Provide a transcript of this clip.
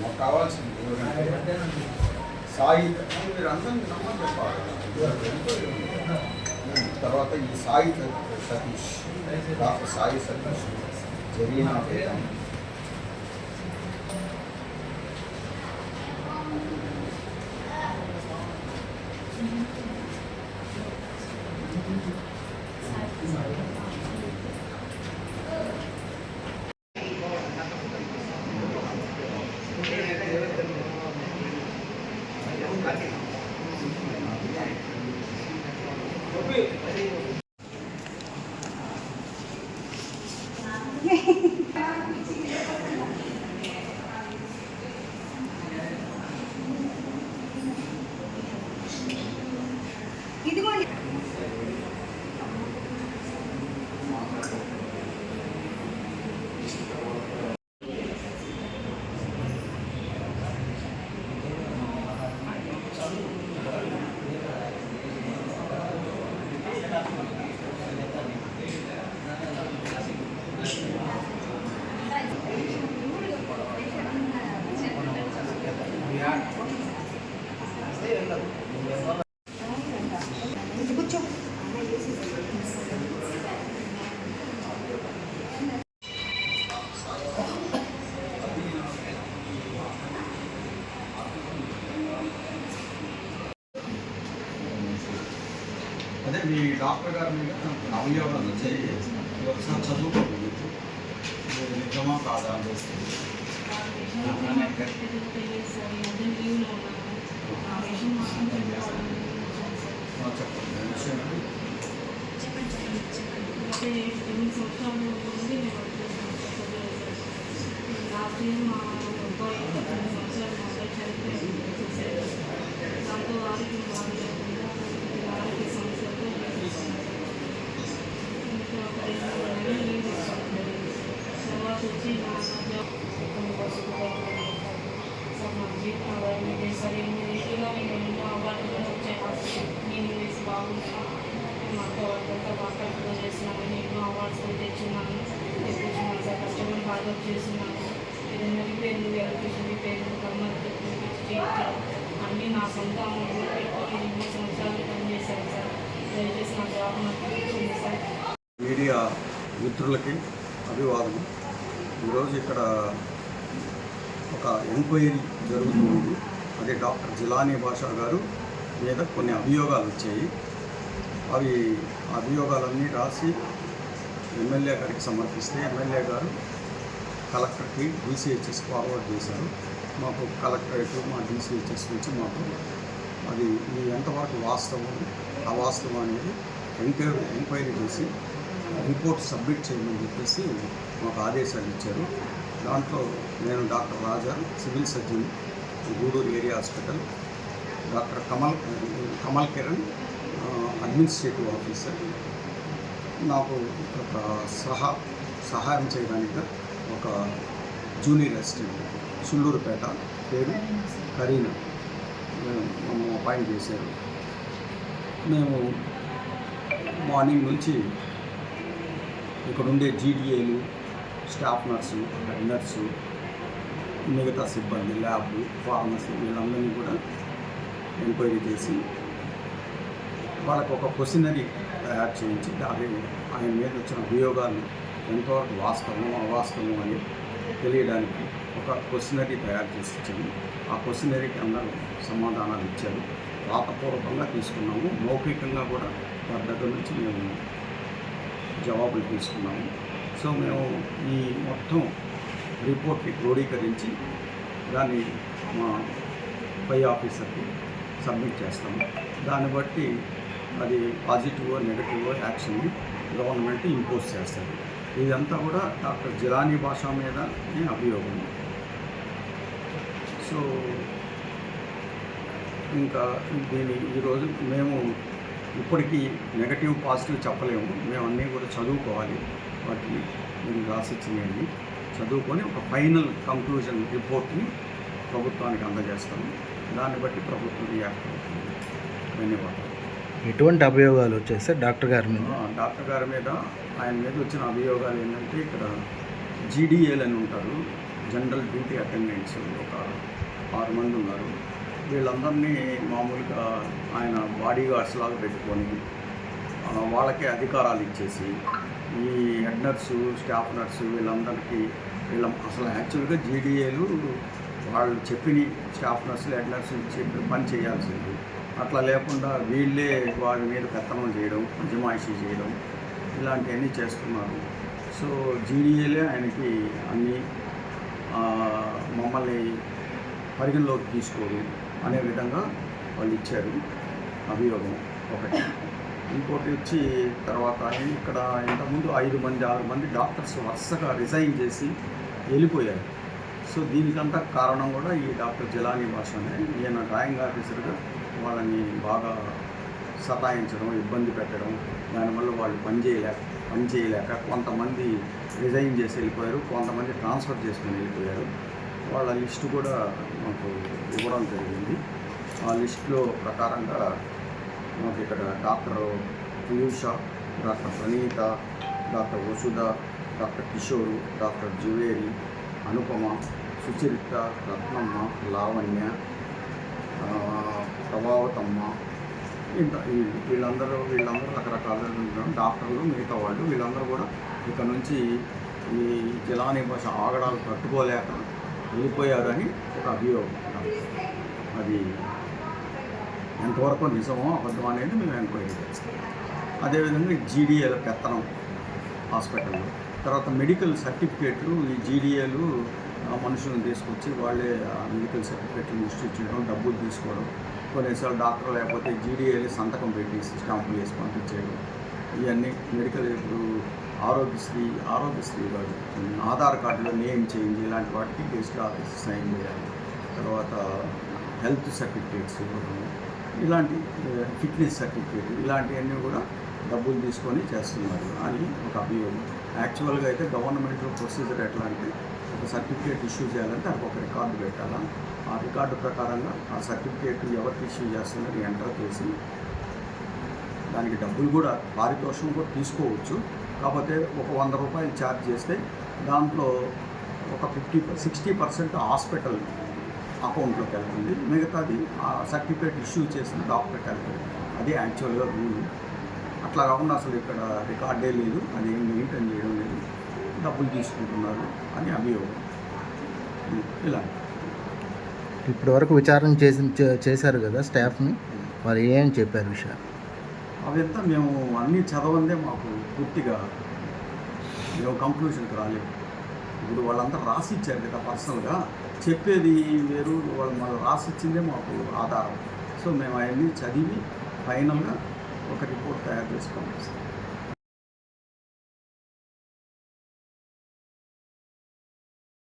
మాకు కావాల్సింది ఎవరంటే సాయి మీరు అందరినీ నమ్మని చెప్పాలి తర్వాత ఈ సాయి సతీష్ డాక్టర్ సాయి సతీష్ జరీనా బేగం అదే మీ డాక్టర్ గారి మీద అవయవాలు వచ్చాయి ఒకసారి చదువుకోండి నిజమా కాదా అని ఆ, చెప్పండి ఏ విషయం అది? లాస్ట్ ఇయర్ మా అబ్బాయి పద్దెనిమిది సంవత్సరాలు మా అబ్బాయి చనిపోయింది దాంతో వారికి బాగలేకుండా వారికి సమస్యలతో ఇంకా ఒక రెండు మూడు నెలలు లీవ్ తీసుకున్నాను తర్వాత వచ్చి నా సార్ చేస్తున్నాను ఏదైనా రిపేర్లు ఎలక్ట్రిషన్ రిపేర్లు కమ్మలు అన్నీ నా సొంత అమౌంట్ పెట్టుకొని ఎన్నో సంవత్సరాలు పనిచేశాను సార్ దయచేసి నా జాబ్ నాకు సార్ మీడియా మిత్రులకి అభివాదం. ఈరోజు ఇక్కడ ఒక ఎంక్వైరీ జరుగుతుంది. అదే డాక్టర్ జిలానీ భాషా గారు మీద కొన్ని అభియోగాలు వచ్చాయి. అవి అభియోగాలన్నీ రాసి ఎమ్మెల్యే గారికి సమర్పిస్తే ఎమ్మెల్యే గారు కలెక్టర్కి డీసీహెచ్ఎస్ ఫార్వర్డ్ చేశారు. మాకు కలెక్టరేట్ మా డీసీహెచ్ఎస్ నుంచి మాకు అది మీ ఎంతవరకు వాస్తవం అవాస్తవం అనేది ఎంక్వైరీ ఎంక్వైరీ చేసి రిపోర్ట్ సబ్మిట్ చేయమని చెప్పేసి మాకు ఆదేశాలు ఇచ్చారు. దాంట్లో నేను doctor Raja civil surgeon Gudur area hospital. Doctor Kamal Kamal Kiran administrative officer. నాకు ఒక సహా సహాయం చేయడానికి ఒక జూనియర్ అసిస్టెంట్ సుళ్ళూరుపేట పేరు కరీనా. మమ్మల్ని అపాయింట్ చేశారు. మేము మార్నింగ్ నుంచి ఇక్కడ ఉండే జీడిఏలు స్టాఫ్ నర్సు హెడ్ నర్సు మిగతా సిబ్బంది ల్యాబ్ ఫార్మసీ వీళ్ళందరినీ కూడా ఎంక్వైరీ చేసి వాళ్ళకు ఒక క్వశ్చనరీ తయారు చేయించి దాని ఆయన మీద వచ్చిన అభియోగాలు ఎంతవరకు వాస్తవం అవాస్తవం అని తెలియడానికి ఒక క్వశ్చనరీ తయారు చేసి ఇచ్చాము ఆ క్వశ్చనరీకి అందరూ సమాధానాలు ఇచ్చారు. రాతపూర్వకంగా తీసుకున్నాము. మౌఖికంగా కూడా వారి దగ్గర నుంచి మేము జవాబులు తీసుకున్నాము. సో మేము ఈ మొత్తం రిపోర్ట్ని క్రోడీకరించి దాన్ని మా పై ఆఫీసర్కి సబ్మిట్ చేస్తాము. దాన్ని బట్టి అది పాజిటివ్ నెగటివ్ యాక్షన్ని గవర్నమెంట్ ఇంపోజ్ చేస్తారు ఇదంతా కూడా డాక్టర్ జిలానీ భాష మీద అభియోగం. సో ఇంకా దీని ఈరోజు మేము ఇప్పటికీ నెగటివ్ పాజిటివ్ చెప్పలేము. మేము అన్నీ కూడా చదువుకోవాలి. వాటిని మేము రాసిచ్చినవి చదువుకొని ఒక ఫైనల్ కంక్లూజన్ రిపోర్ట్ని ప్రభుత్వానికి అందజేస్తాము. దాన్ని బట్టి ప్రభుత్వం రియాక్ట్ అవుతుంది. ధన్యవాదాలు. ఎటువంటి అభియోగాలు వచ్చాయి సార్ డాక్టర్ గారి మీద? డాక్టర్ గారి మీద ఆయన మీద వచ్చిన అభియోగాలు ఏంటంటే ఇక్కడ జీడీఏలు అని ఉంటారు. జనరల్ డ్యూటీ అటెండెంట్స్ ఒక ఆరు మంది ఉన్నారు. వీళ్ళందరినీ మామూలుగా ఆయన బాడీ గార్డ్స్ లాగా పెట్టుకొని వాళ్ళకే అధికారాలు ఇచ్చేసి ఈ హెడ్ నర్సు స్టాఫ్ నర్సు వీళ్ళందరికీ వీళ్ళ అసలు యాక్చువల్గా జీడీఏలు వాళ్ళు చెప్పిన స్టాఫ్ నర్సులు హెడ్ నర్సులు చెప్పి పని చేయాల్సింది. అట్లా లేకుండా వీళ్ళే వాళ్ళ మీద పెత్తనం చేయడం అజమాయిషీ చేయడం ఇలాంటివన్నీ చేస్తున్నారు. సో జీడీఏలే ఆయనకి అన్నీ మమ్మల్ని పరిగణలోకి తీసుకోరు అనే విధంగా వాళ్ళు ఇచ్చారు అభియోగం ఒకటి. ఇంకోటి వచ్చి తర్వాత ఇక్కడ ఇంతకుముందు ఐదు మంది ఆరు మంది డాక్టర్స్ వరుసగా రిజైన్ చేసి వెళ్ళిపోయారు. సో దీనికంతా కారణం కూడా ఈ డాక్టర్ జలానీ భాషనే ఈయన డ్రాయింగ్ ఆఫీసర్గా వాళ్ళని బాగా సతాయించడం ఇబ్బంది పెట్టడం దానివల్ల వాళ్ళు పని చేయలేక పని చేయలేక కొంతమంది రిజైన్ చేసి వెళ్ళిపోయారు కొంతమంది ట్రాన్స్ఫర్ చేసుకుని వెళ్ళిపోయారు. వాళ్ళ లిస్టు కూడా మాకు ఇవ్వడం జరిగింది. ఆ లిస్టులో ప్రకారంగా మాకు ఇక్కడ doctor Piyusha doctor Praneetha doctor Vasudha doctor Kishore doctor Juveri Anupama Sucharitha Ratnamma Lavanya Prabhavathamma ఇంత వీళ్ళందరూ వీళ్ళందరూ రకరకాల డాక్టర్లు మిగతా వాళ్ళు వీళ్ళందరూ కూడా ఇక్కడ నుంచి ఈ జలాని భాష ఆగడాలు తట్టుకోలేక వెళ్ళిపోయారని ఒక అభియోగం. అది ఎంతవరకు నిజమో అబద్ధం అనేది మేము ఎంక్వైరీ చేస్తాం. అదేవిధంగా ఈ జీడీఏల పెత్తనం హాస్పిటల్లో తర్వాత మెడికల్ సర్టిఫికేట్లు ఈ జీడీఏలు మనుషులను తీసుకొచ్చి వాళ్ళే మెడికల్ సర్టిఫికేట్లు ఇష్యూ చేయడం డబ్బులు తీసుకోవడం కొన్నిసార్లు డాక్టర్ లేకపోతే జీడీఏలు సంతకం పెట్టి స్టాంపులు వేసి పంపించేయడం ఇవన్నీ మెడికల్ ఇప్పుడు ఆరోగ్యశ్రీ ఆరోగ్యశ్రీ కాదు ఆధార్ కార్డులో నేమ్ చేంజ్ ఇలాంటి వాటికి గెస్ట్ ఆఫీస్ సైన్ చేయాలి. తర్వాత హెల్త్ సర్టిఫికేట్స్ ఇవ్వడం ఇలాంటి ఫిట్నెస్ సర్టిఫికేట్ ఇలాంటివన్నీ కూడా డబ్బులు తీసుకొని చేస్తున్నారు అని ఒక అభియోగం. యాక్చువల్గా అయితే గవర్నమెంట్ ప్రొసీజర్ ఎట్లా అంటే ఒక సర్టిఫికేట్ ఇష్యూ చేయాలంటే దానికి ఒక రికార్డు పెట్టాలా? ఆ రికార్డు ప్రకారంగా ఆ సర్టిఫికేట్ ఎవరికి ఇష్యూ చేస్తున్నది ఎంటర్ చేసి దానికి డబ్బులు కూడా పారితోషం కూడా తీసుకోవచ్చు. కాకపోతే ఒక వంద రూపాయలు ఛార్జ్ చేస్తే దాంట్లో ఒక ఫిఫ్టీ సిక్స్టీ పర్సెంట్ హాస్పిటల్ అకౌంట్లోకి వెళ్తుంది మిగతాది ఆ సర్టిఫికేట్ ఇష్యూ చేసిన డాక్టర్కి వెళ్తుంది అది యాక్చువల్గా రూల్ అట్లా కాకుండా అసలు ఇక్కడ రికార్డే లేదు. అది ఏం మెయింటైన్ చేయడం లేదు. డబ్బులు తీసుకుంటున్నారు అని అభియోగం. ఇలా. ఇప్పటి వరకు విచారణ చేసి చేశారు కదా స్టాఫ్ని. వాళ్ళు ఏం చెప్పారు విషయాలు? అవంతా మేము అన్నీ చదవందే మాకు పూర్తిగా మేము కంక్లూషన్కి రాలేము ఇప్పుడు వాళ్ళంతా రాసి ఇచ్చారు కదా పర్సనల్గా. చెప్పేది వేరు? వాళ్ళు మాకు రాసి ఇచ్చిందే మాకు ఆధారం. సో మేము అవన్నీ చదివి ఫైనల్గా ఒక రిపోర్ట్ తయారు చేసి పంపిస్తాం